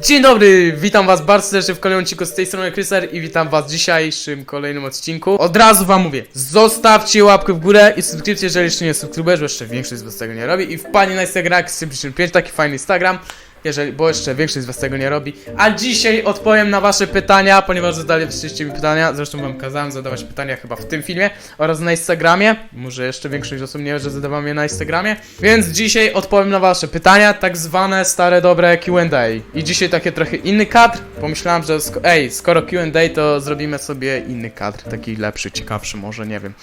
Dzień dobry, witam was bardzo serdecznie w kolejnym odcinku z tej strony Kryser i witam was w dzisiejszym kolejnym odcinku. Od razu wam mówię, zostawcie łapkę w górę i subskrypcję, jeżeli jeszcze nie subskrybujesz, bo jeszcze większość z was tego nie robi i wpadnie na Instagram Kryser5, taki fajny Instagram. Jeżeli, bo jeszcze większość z was tego nie robi. A dzisiaj odpowiem na wasze pytania, ponieważ zadaliście mi pytania. Zresztą wam kazałem zadawać pytania chyba w tym filmie oraz na Instagramie. Może jeszcze większość osób nie wie, że zadawam je na Instagramie. Więc dzisiaj odpowiem na wasze pytania, tak zwane stare dobre Q&A. I dzisiaj takie trochę inny kadr. Pomyślałem, że sko ej, skoro Q&A to zrobimy sobie inny kadr, taki lepszy, ciekawszy może, nie wiem.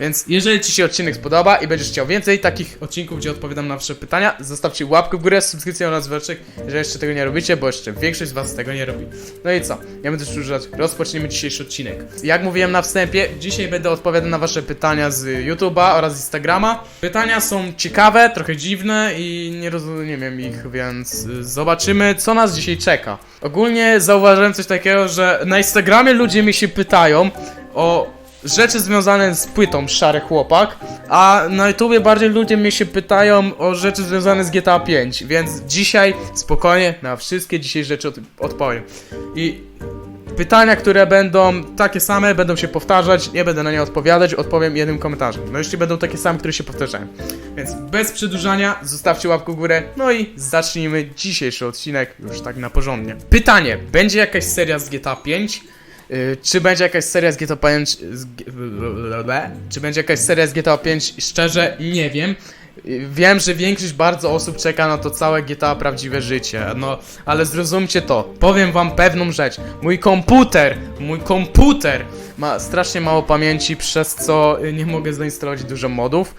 Więc jeżeli Ci się odcinek spodoba i będziesz chciał więcej takich odcinków, gdzie odpowiadam na Wasze pytania, zostawcie łapkę w górę, subskrypcję oraz dzwoneczek, jeżeli jeszcze tego nie robicie, bo jeszcze większość z Was tego nie robi. No i co? Nie będę przedłużać, rozpoczniemy dzisiejszy odcinek. Jak mówiłem na wstępie, dzisiaj będę odpowiadał na Wasze pytania z YouTube'a oraz Instagrama. Pytania są ciekawe, trochę dziwne i nie rozumiem ich, więc zobaczymy, co nas dzisiaj czeka. Ogólnie zauważyłem coś takiego, że na Instagramie ludzie mi się pytają o rzeczy związane z płytą Szary Chłopak, a na YouTubie bardziej ludzie mnie się pytają o rzeczy związane z GTA 5, więc dzisiaj spokojnie na wszystkie dzisiaj rzeczy od odpowiem. I pytania, które będą takie same, będą się powtarzać, nie będę na nie odpowiadać, odpowiem jednym komentarzem. No jeśli będą takie same, które się powtarzają. Więc bez przedłużania, zostawcie łapkę w górę, no i zacznijmy dzisiejszy odcinek już tak na porządnie. Pytanie, będzie jakaś seria z GTA 5? Yy, czy będzie jakaś seria z GTA 5? Z, czy będzie jakaś seria z GTA 5? Szczerze, nie wiem. Wiem, że większość bardzo osób czeka na to całe GTA prawdziwe życie, no ale zrozumcie to. Powiem wam pewną rzecz. Mój komputer, mój komputer ma strasznie mało pamięci, przez co y, nie mogę zainstalować dużo modów.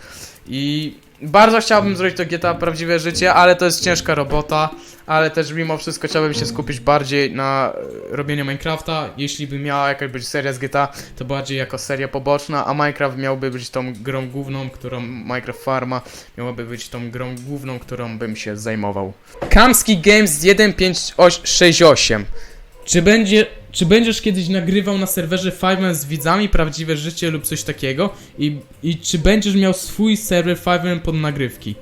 I bardzo chciałbym zrobić to GTA prawdziwe życie, ale to jest ciężka robota. Ale też mimo wszystko chciałbym się skupić bardziej na e, robieniu Minecrafta. Jeśli by miała jakaś być seria z GTA, to bardziej jako seria poboczna, a Minecraft miałby być tą grą główną, którą Minecraft Farma miałaby być tą grą główną, którą bym się zajmował. Kamski Games 1568. Czy będzie, czy będziesz kiedyś nagrywał na serwerze Fiveman z widzami prawdziwe życie lub coś takiego? I, I czy będziesz miał swój serwer Fiveman pod nagrywki?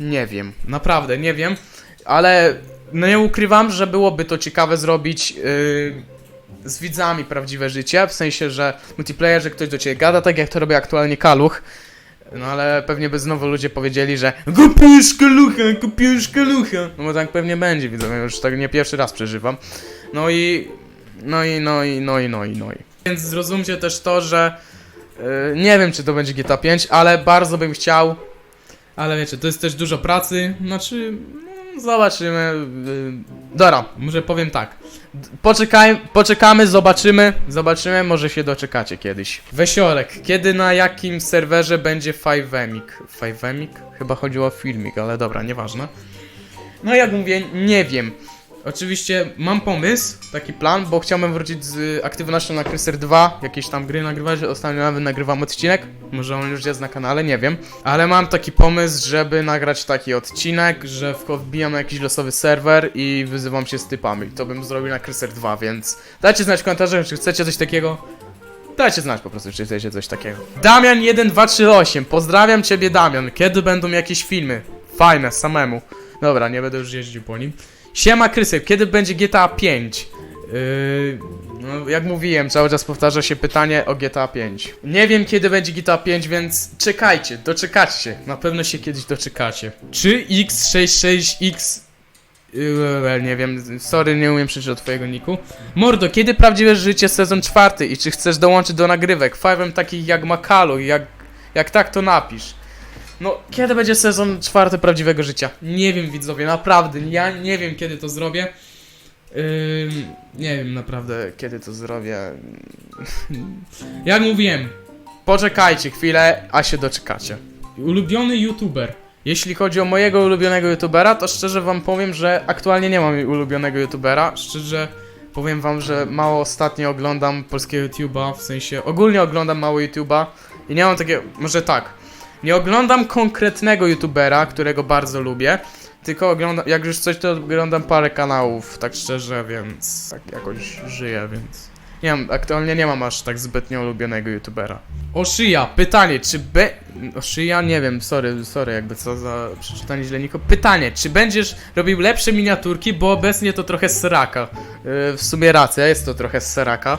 Nie wiem, naprawdę nie wiem, ale no nie ukrywam, że byłoby to ciekawe zrobić yy, z widzami prawdziwe życie, w sensie, że multiplayer, że ktoś do ciebie gada, tak jak to robi aktualnie Kaluch. No ale pewnie by znowu ludzie powiedzieli, że kupisz kalucha, kupisz kalucha. No bo tak pewnie będzie, widzę, już tak nie pierwszy raz przeżywam. No i, no i, no i, no i, no i, no i. Więc zrozumcie też to, że yy, nie wiem, czy to będzie GTA 5, ale bardzo bym chciał. Ale wiecie, to jest też dużo pracy, znaczy, no, zobaczymy. Yy, dobra, może powiem tak. Poczekaj, poczekamy, zobaczymy, zobaczymy, może się doczekacie kiedyś. Wesiorek, kiedy na jakim serwerze będzie Fivemik? Fivemik? Chyba chodziło o filmik, ale dobra, nieważne. No jak mówię, nie wiem. Oczywiście mam pomysł, taki plan, bo chciałbym wrócić z aktywnością na Cruiser 2, jakieś tam gry nagrywać, ostatnio nawet nagrywam odcinek, może on już jest na kanale, nie wiem. Ale mam taki pomysł, żeby nagrać taki odcinek, że wbijam na jakiś losowy serwer i wyzywam się z typami. To bym zrobił na Cruiser 2, więc dajcie znać w komentarzach, czy chcecie coś takiego. Dajcie znać po prostu, czy chcecie coś takiego. Damian1238, pozdrawiam ciebie Damian, kiedy będą jakieś filmy? Fajne, samemu. Dobra, nie będę już jeździł po nim. Siema Krysek, kiedy będzie GTA 5? Yy, no, jak mówiłem, cały czas powtarza się pytanie o GTA 5. Nie wiem kiedy będzie GTA 5, więc czekajcie, doczekacie. Na pewno się kiedyś doczekacie. Czy X66X... Yy, nie wiem, sorry, nie umiem przeczytać twojego niku. Mordo, kiedy prawdziwe życie sezon czwarty i czy chcesz dołączyć do nagrywek? Five'em takich jak Makalu, jak, jak tak to napisz. No, kiedy będzie sezon czwarty prawdziwego życia? Nie wiem, widzowie, naprawdę. Ja nie wiem, kiedy to zrobię. Nie wiem naprawdę, kiedy to zrobię. Jak mówiłem, poczekajcie chwilę, a się doczekacie. Ulubiony youtuber. Jeśli chodzi o mojego ulubionego youtubera, to szczerze wam powiem, że aktualnie nie mam ulubionego youtubera. Szczerze powiem wam, że mało ostatnio oglądam polskiego YouTube'a, w sensie ogólnie oglądam mało YouTube'a i nie mam takiego, może tak. Nie oglądam konkretnego youtubera, którego bardzo lubię, tylko oglądam, jak już coś to oglądam parę kanałów, tak szczerze, więc tak jakoś żyję, więc Nie mam, aktualnie nie mam aż tak zbytnio ulubionego youtubera. Oszyja, pytanie, czy be... Oszyja, nie wiem, sorry, sorry, jakby co za przeczytanie źleniko. Pytanie, czy będziesz robił lepsze miniaturki, bo obecnie to trochę sraka. Yy, w sumie racja, jest to trochę sraka.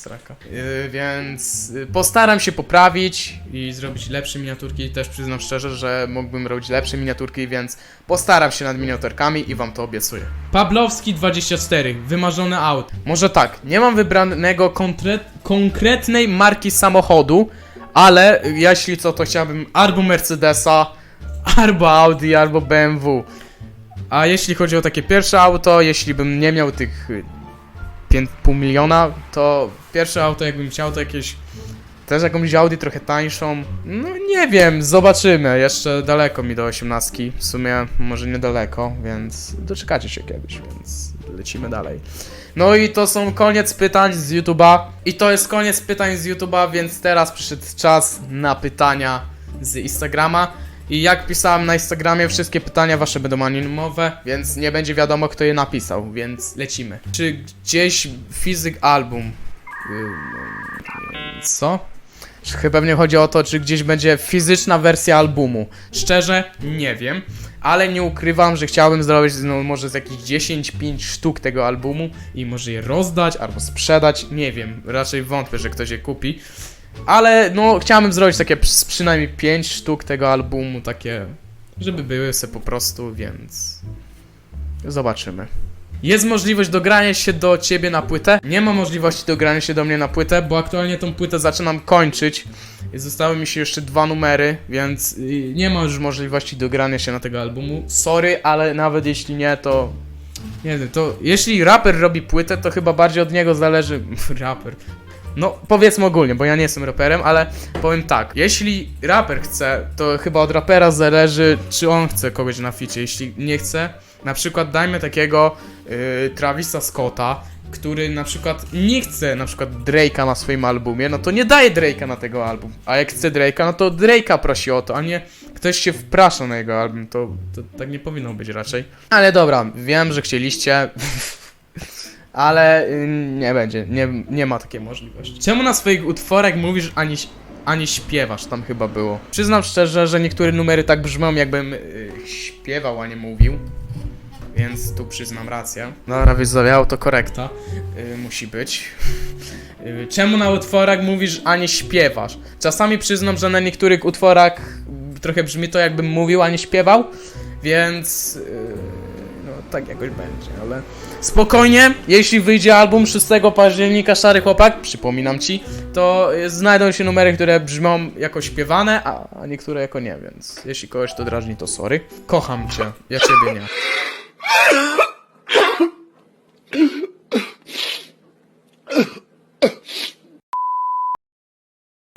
Sraka. Yy, więc yy, postaram się poprawić i zrobić lepsze miniaturki. Też przyznam szczerze, że mógłbym robić lepsze miniaturki, więc postaram się nad miniaturkami i wam to obiecuję. Pablowski 24, wymarzone aut. Może tak, nie mam wybranego konkre- konkretnej marki samochodu, ale jeśli co, to chciałbym albo Mercedesa, albo Audi, albo BMW. A jeśli chodzi o takie pierwsze auto, jeśli bym nie miał tych y, 5,5 miliona, to pierwsze auto jakbym chciał to jakieś też jakąś Audi trochę tańszą. No nie wiem, zobaczymy. Jeszcze daleko mi do 18. W sumie może niedaleko, więc doczekacie się kiedyś, więc lecimy dalej. No i to są koniec pytań z YouTube'a. I to jest koniec pytań z YouTube'a, więc teraz przyszedł czas na pytania z Instagrama. I jak pisałem na Instagramie, wszystkie pytania wasze będą anonimowe, więc nie będzie wiadomo kto je napisał, więc lecimy. Czy gdzieś fizyk album? Ym, Co? Chyba mnie chodzi o to, czy gdzieś będzie fizyczna wersja albumu. Szczerze, nie wiem, ale nie ukrywam, że chciałbym zrobić no, może z jakieś 10-5 sztuk tego albumu i może je rozdać albo sprzedać. Nie wiem, raczej wątpię, że ktoś je kupi. Ale no, chciałbym zrobić takie przy- przynajmniej 5 sztuk tego albumu, takie, żeby były se po prostu, więc zobaczymy. Jest możliwość dogrania się do ciebie na płytę? Nie ma możliwości dogrania się do mnie na płytę, bo aktualnie tą płytę zaczynam kończyć. Zostały mi się jeszcze dwa numery, więc y, nie ma już możliwości dogrania się na tego albumu. Sorry, ale nawet jeśli nie, to. Nie wiem, to jeśli raper robi płytę, to chyba bardziej od niego zależy. raper. No, powiedzmy ogólnie, bo ja nie jestem raperem, ale powiem tak. Jeśli raper chce, to chyba od rapera zależy, czy on chce kogoś na ficie. Jeśli nie chce, na przykład dajmy takiego yy, Travisa Scotta, który na przykład nie chce na przykład Drake'a na swoim albumie, no to nie daje Drake'a na tego album. A jak chce Drake'a, no to Drake'a prosi o to, a nie ktoś się wprasza na jego album. To, to tak nie powinno być raczej. Ale dobra, wiem, że chcieliście. Ale y, nie będzie, nie, nie ma takiej możliwości. Czemu na swoich utworach mówisz ani, ani śpiewasz? Tam chyba było. Przyznam szczerze, że niektóre numery tak brzmią, jakbym y, śpiewał, a nie mówił. Więc tu przyznam rację. Dobra, widzowie, autokorekta y, musi być. Y, Czemu na utworach mówisz, a nie śpiewasz? Czasami przyznam, że na niektórych utworach trochę brzmi to, jakbym mówił, a nie śpiewał. Więc. y, No, tak jakoś będzie, ale. Spokojnie, jeśli wyjdzie album 6 października Szary Chłopak, przypominam ci, to znajdą się numery, które brzmią jako śpiewane, a a niektóre jako nie, więc jeśli kogoś to drażni, to sorry. Kocham cię, ja ciebie nie.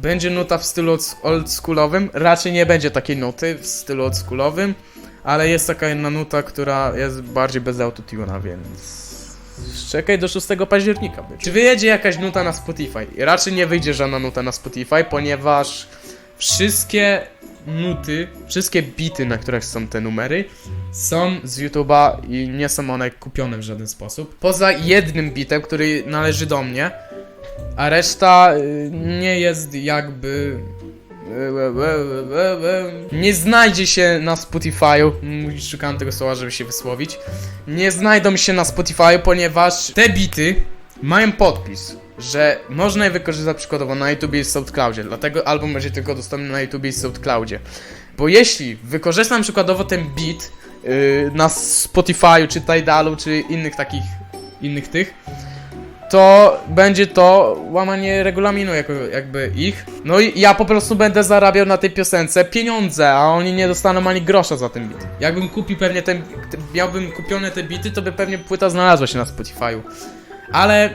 Będzie nuta w stylu old- oldschoolowym. Raczej nie będzie takiej nuty w stylu oldschoolowym, ale jest taka jedna nuta, która jest bardziej bez autotuna, więc. Czekaj do 6 października. Czy wyjedzie jakaś nuta na Spotify? Raczej nie wyjdzie żadna nuta na Spotify, ponieważ wszystkie nuty, wszystkie bity, na których są te numery, są z YouTube'a i nie są one kupione w żaden sposób. Poza jednym bitem, który należy do mnie, a reszta y, nie jest jakby. Nie znajdzie się na Spotify'u. Szukałem tego słowa, żeby się wysłowić. Nie znajdą się na Spotify'u, ponieważ te bity mają podpis, że można je wykorzystać przykładowo na YouTube i SoundCloudzie. Dlatego album będzie tylko dostępny na YouTube i SoundCloudzie. Bo jeśli wykorzystam przykładowo ten beat yy, na Spotify'u, czy Tidalu, czy innych takich, innych tych, to będzie to łamanie regulaminu jako, jakby ich. No i ja po prostu będę zarabiał na tej piosence pieniądze, a oni nie dostaną ani grosza za ten bit. Jakbym kupił pewnie ten, te- miałbym kupione te bity, to by pewnie płyta znalazła się na Spotify'u. Ale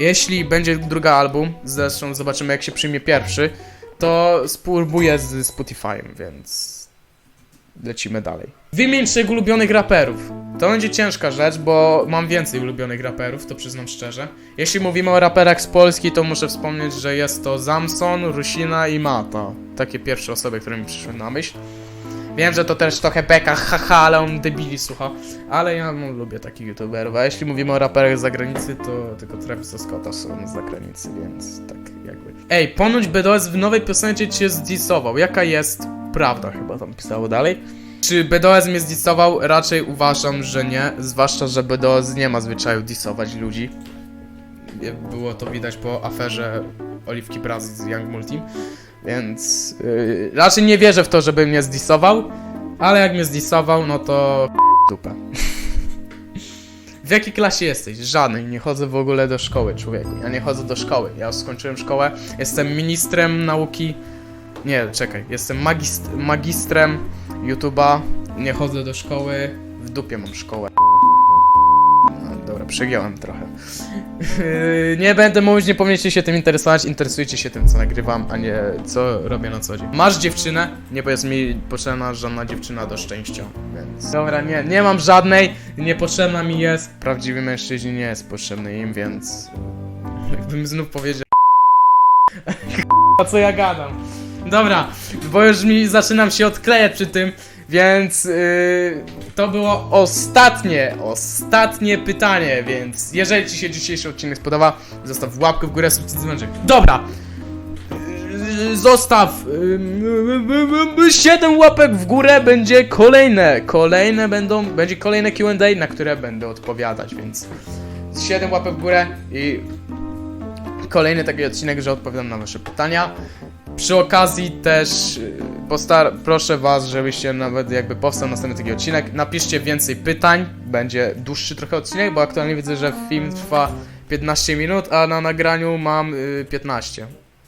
jeśli będzie drugi album, zresztą zobaczymy jak się przyjmie pierwszy, to spróbuję z Spotify'em, więc lecimy dalej. Wymień trzech ulubionych raperów. To będzie ciężka rzecz, bo mam więcej ulubionych raperów, to przyznam szczerze. Jeśli mówimy o raperach z Polski, to muszę wspomnieć, że jest to Zamson, Rusina i Mata. Takie pierwsze osoby, które mi przyszły na myśl. Wiem, że to też trochę beka, haha, ale on debili słucha. Ale ja no, lubię takich youtuberów, a jeśli mówimy o raperach z zagranicy, to tylko Travisa Scotta są z zagranicy, więc tak jakby. Ej, ponoć BDOS w nowej piosence cię zdisował. Jaka jest prawda, chyba tam pisało dalej. Czy BDOS mnie zdisował? Raczej uważam, że nie. Zwłaszcza, że BDOS nie ma zwyczaju disować ludzi. Było to widać po aferze Oliwki Brazil z Young Multim. Więc yy, raczej nie wierzę w to, żeby mnie zdisował. Ale jak mnie zdisował, no to dupę. W jakiej klasie jesteś? Żadnej. Nie chodzę w ogóle do szkoły, człowieku. Ja nie chodzę do szkoły. Ja skończyłem szkołę. Jestem ministrem nauki. Nie, czekaj. Jestem magist magistrem YouTube'a. Nie chodzę do szkoły. W dupie mam szkołę. No, dobra, przegiąłem trochę. Nie będę mówić, nie powinniście się tym interesować. Interesujcie się tym, co nagrywam, a nie co robię na co dzień. Masz dziewczynę? Nie, jest mi potrzebna żadna dziewczyna do szczęścia, więc... Dobra, nie, nie mam żadnej. Niepotrzebna mi jest. Prawdziwy mężczyźni nie jest potrzebny im, więc... Jakbym znów powiedział... A co ja gadam? Dobra, bo już mi zaczynam się odklejać przy tym, więc yy, to było ostatnie, ostatnie pytanie, więc jeżeli Ci się dzisiejszy odcinek spodoba, zostaw łapkę w górę, subskrypcję dzwoneczek. Dobra, Yy, zostaw yy, 7 łapek w górę, będzie kolejne, kolejne będą, będzie kolejne Q&A, na które będę odpowiadać, więc 7 łapek w górę i kolejny taki odcinek, że odpowiadam na wasze pytania. Przy okazji też y, postar proszę was, żebyście nawet jakby powstał następny taki odcinek, napiszcie więcej pytań, będzie dłuższy trochę odcinek, bo aktualnie widzę, że film trwa 15 minut, a na nagraniu mam y, 15.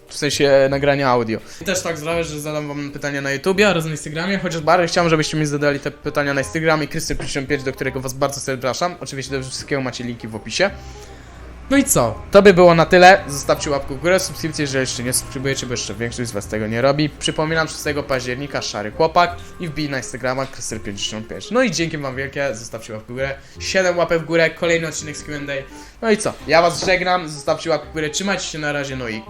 W sensie nagrania audio. I też tak zrobię, że zadam wam pytania na YouTubie oraz na Instagramie, chociaż bardzo chciałem, żebyście mi zadali te pytania na Instagramie Krysty55, do którego was bardzo serdecznie zapraszam. Oczywiście do wszystkiego macie linki w opisie. No i co? To by było na tyle. Zostawcie łapkę w górę, subskrypcję, jeżeli jeszcze nie subskrybujecie, bo jeszcze większość z was tego nie robi. Przypominam, 6 października Szary Chłopak i wbij na Instagrama Krystel55. No i dzięki wam wielkie, zostawcie łapkę w górę. 7 łapek w górę, kolejny odcinek z Q&A. No i co? Ja was żegnam, zostawcie łapkę w górę, trzymajcie się na razie, no i